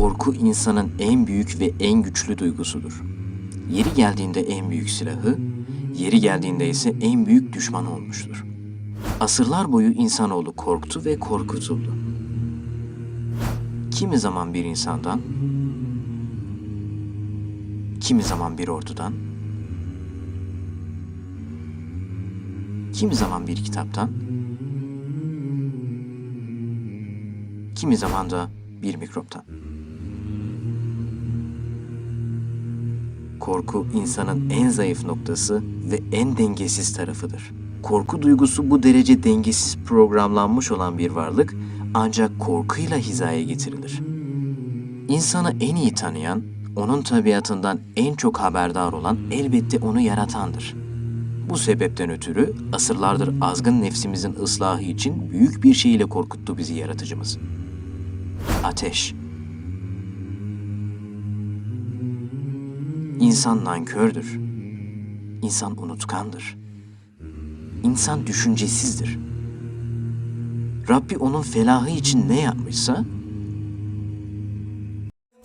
Korku insanın en büyük ve en güçlü duygusudur. Yeri geldiğinde en büyük silahı, yeri geldiğinde ise en büyük düşmanı olmuştur. Asırlar boyu insanoğlu korktu ve korkutuldu. Kimi zaman bir insandan, kimi zaman bir ordudan, kimi zaman bir kitaptan, kimi zaman da bir mikroptan. Korku insanın en zayıf noktası ve en dengesiz tarafıdır. Korku duygusu bu derece dengesiz programlanmış olan bir varlık ancak korkuyla hizaya getirilir. İnsanı en iyi tanıyan, onun tabiatından en çok haberdar olan elbette onu yaratandır. Bu sebepten ötürü asırlardır azgın nefsimizin ıslahı için büyük bir şeyle korkuttu bizi yaratıcımız. Ateş. İnsan nankördür. İnsan unutkandır. İnsan düşüncesizdir. Rabbi onun felahı için ne yapmışsa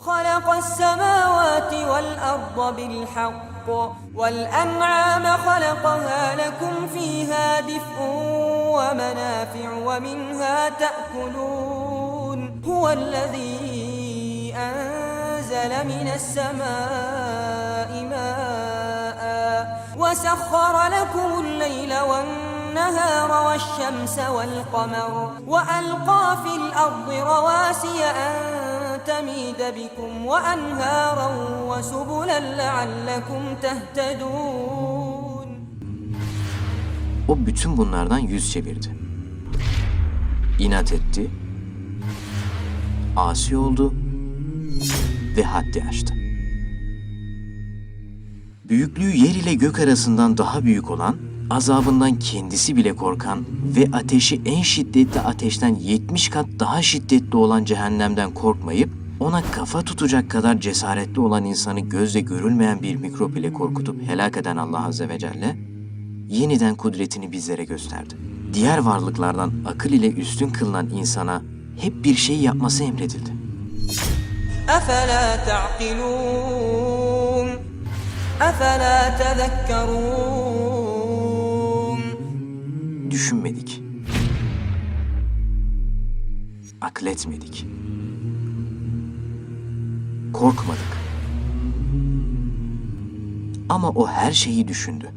خلق السماوات والأرض بالحق والأنعام خلقها لكم فيها دفء ومنافع ومنها تأكلون هو الذي أنزل من السماء ماء وسخر لكم الليل والنهار والشمس والقمر وألقى في الأرض رواسي أن تميد بكم وأنهارا وسبلا لعلكم تهتدون o bütün bunlardan yüz çevirdi. İnat etti, asi oldu ve haddi aştı. Büyüklüğü yer ile gök arasından daha büyük olan, azabından kendisi bile korkan ve ateşi en şiddetli ateşten 70 kat daha şiddetli olan cehennemden korkmayıp ona kafa tutacak kadar cesaretli olan insanı gözle görülmeyen bir mikrop ile korkutup helak eden Allah Azze ve Celle, yeniden kudretini bizlere gösterdi. Diğer varlıklardan akıl ile üstün kılınan insana hep bir şey yapması emredildi. أفلا تعقلون أفلا تذكرون Düşünmedik. Akletmedik. Korkmadık. Ama o her şeyi düşündü.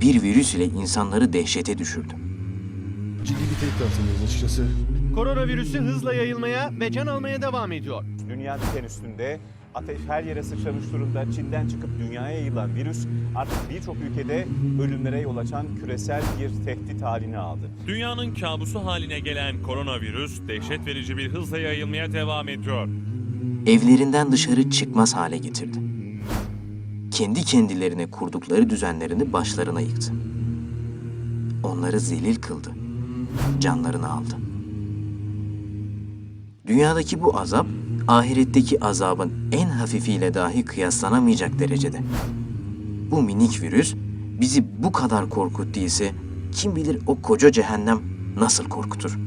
Bir virüs ile insanları dehşete düşürdü. Ciddi bir tehdit altındayız açıkçası. Koronavirüsü hızla yayılmaya ve can almaya devam ediyor. Dünya diken üstünde ateş her yere sıçramış durumda. Çin'den çıkıp dünyaya yayılan virüs artık birçok ülkede ölümlere yol açan küresel bir tehdit halini aldı. Dünyanın kabusu haline gelen koronavirüs dehşet verici bir hızla yayılmaya devam ediyor. Evlerinden dışarı çıkmaz hale getirdi. Kendi kendilerine kurdukları düzenlerini başlarına yıktı. Onları zelil kıldı. Canlarını aldı. Dünyadaki bu azap, ahiretteki azabın en hafifiyle dahi kıyaslanamayacak derecede. Bu minik virüs bizi bu kadar korkuttuysa kim bilir o koca cehennem nasıl korkutur?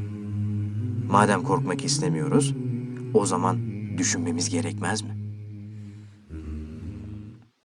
Madem korkmak istemiyoruz, o zaman düşünmemiz gerekmez mi?